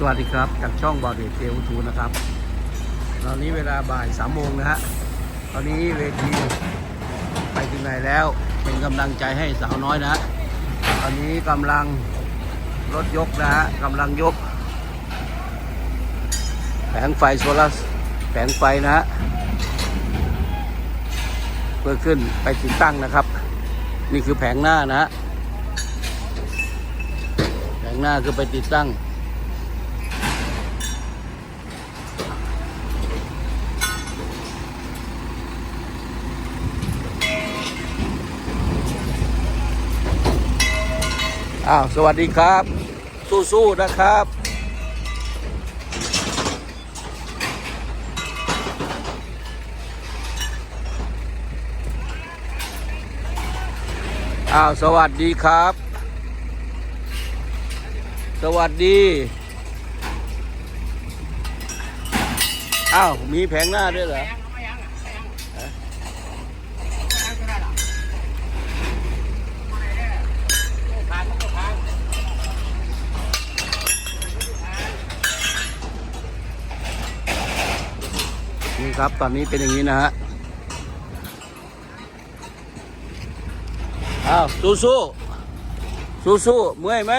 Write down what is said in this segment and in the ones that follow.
สวัสดีครับจากช่องบอดเดทเทลทูนะครับ ตอนนี้เวลาบ่ายสามโมงนะฮะ ตอนนี้เวทีไปถึงไหนแล้ว เป็นกำลังใจให้สาวน้อยนะฮะ ตอนนี้กำลังรถยกนะฮะกำลังยก แผงไฟโซลาร์แผงไฟนะฮะ เพื่อขึ้นไปติดตั้งนะครับ นี่คือแผงหน้านะฮะ แผงหน้าคือไปติดตั้ง อ้าว สวัสดีครับ สู้ๆนะครับ อ้าว สวัสดีครับ สวัสดี อ้าว มีแผงหน้าด้วยเหรอ นี่ครับตอนนี้เป็นอย่างนี้นะฮะอ้าวสู้สู้สู้สู้ๆเมื่อยไหม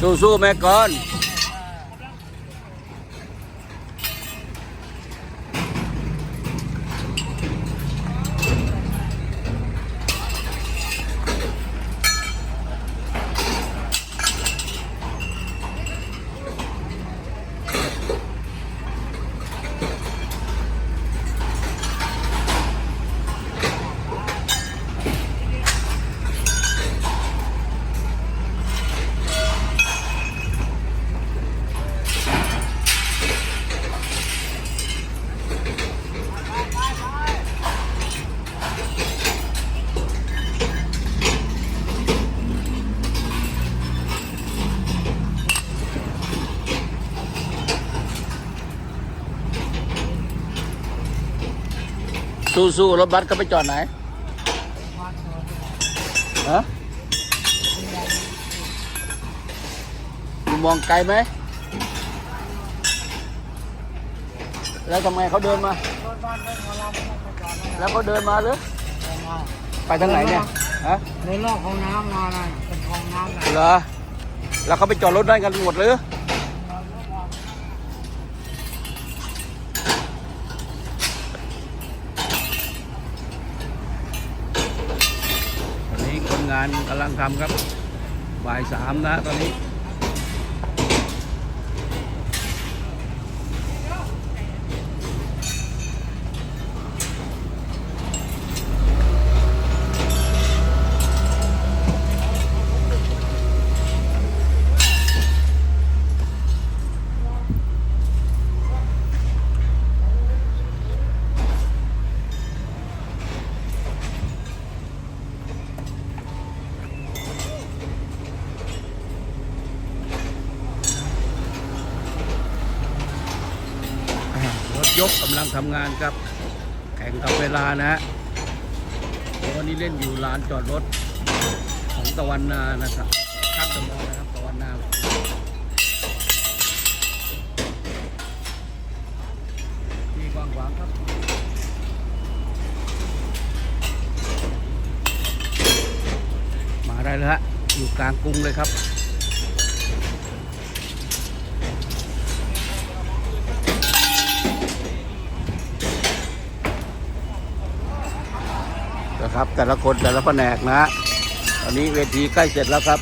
สู้สู้ๆแม่ก่อน สู้สู้ๆรถบัสก็ไปจอดไหนฮะคุณมองไกลไหม แล้วทำไมเขาเดินมา แล้วเขาเดินมาหรือไปทางไหนเนี่ยฮะในรอบของน้ำมานะเป็นคลองน้ำนะเหรอ แล้วเขาไปจอดรถได้กันหมดหรือ ตอนนี้คน งานกำลังทำครับบ่ายสามนะตอนนี้ ยกกำลังทำงานครับ แข่งกับเวลานะฮะวันนี้เล่นอยู่ลานจอดรถของตะวันนานะครับข้ามตะมอนะครับตะวันนาที่กว้างขวางครับมาได้แล้วฮะอยู่กลางกรุงเลยครับ นะครับ แต่ละคนแต่ละแผนกนะฮะตอนนี้เวทีใกล้เสร็จแล้วครับ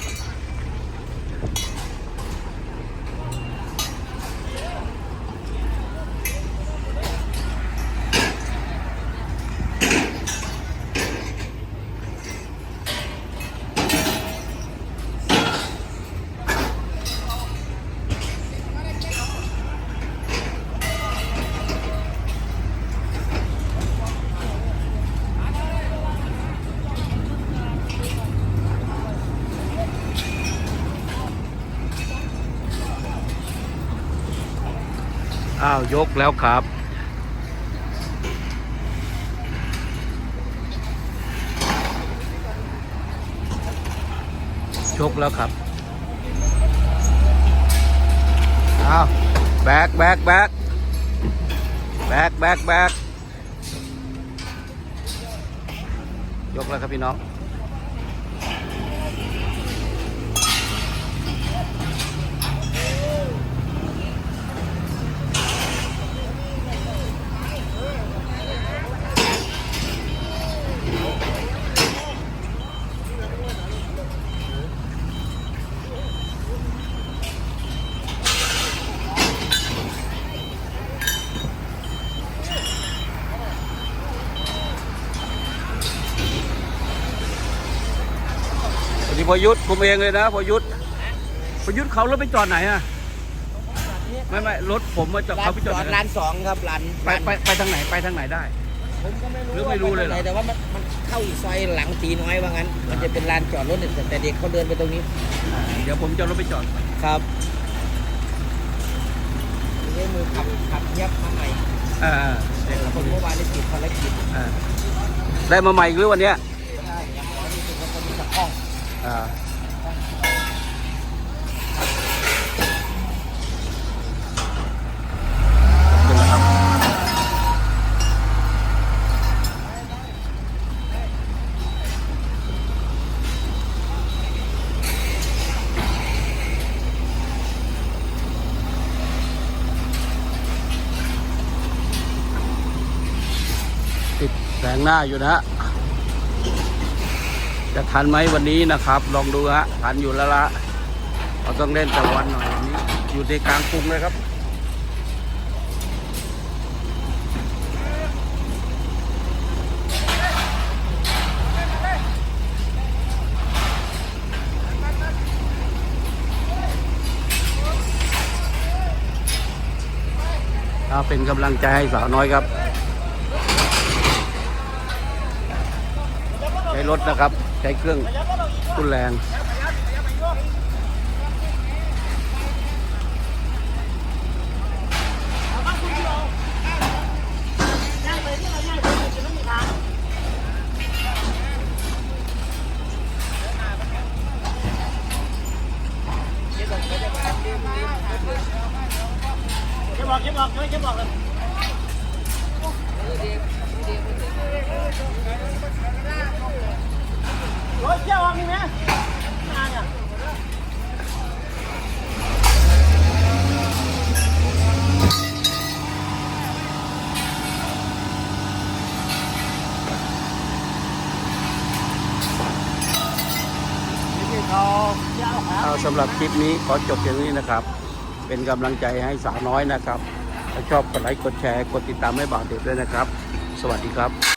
อ้าวยกแล้วครับชกแล้วครับอ้าวแบกแบกแบกแบกแบกแบกยกแล้วครับพี่น้อง พอยุทธผมเองเลยนะพอยุทธพอยุทธเขารถไปจอดไหนอะไม่ไม่รถผมมาจอดเขาไปจอดไหนร้านสองครับร้านไปไปไปทางไหนไปทางไหนได้ ผมก็ไม่หรือรู้ไม่รู้เลยเหรอว่าไปทางไหนแต่ว่ามันมันเข้าอีกซอยหลังตีน้อยว่างั้น มันจะเป็นลานจอดรถเนี่ยแต่แต่เด็กเขาเดินไปตรงนี้อ่าเดี๋ยวผมจะเอารถไปจอดครับนี่มือขับขับยับมาใหม่อ่าเด็กเราคนเมื่อวานได้ติดภารกิจอ่าได้มาใหม่อีกหรือวันเนี้ย อ่าเป็นไรครับติดแสงหน้าอยู่นะฮะ จะทันไหมวันนี้นะครับ ลองดูฮะทันอยู่แล้วละเราต้องเล่นแต่วันหน่อยวันนี้ อยู่ในกลางกรุงเลยครับเอาเป็นกำลังใจให้สาวน้อยครับใช้รถนะครับ ใช้เครื่องทุนแรงจะบอกจะบอกจะบอกเลยรถเที่ยวมีไหมมาเนี่ย เอาสำหรับคลิปนี้ขอจบอย่างนี้นะครับ เป็นกำลังใจให้สาวน้อยนะครับ ถ้าชอบกดไลค์กดแชร์กดติดตามให้บ่าวเด็ดด้วยนะครับ สวัสดีครับ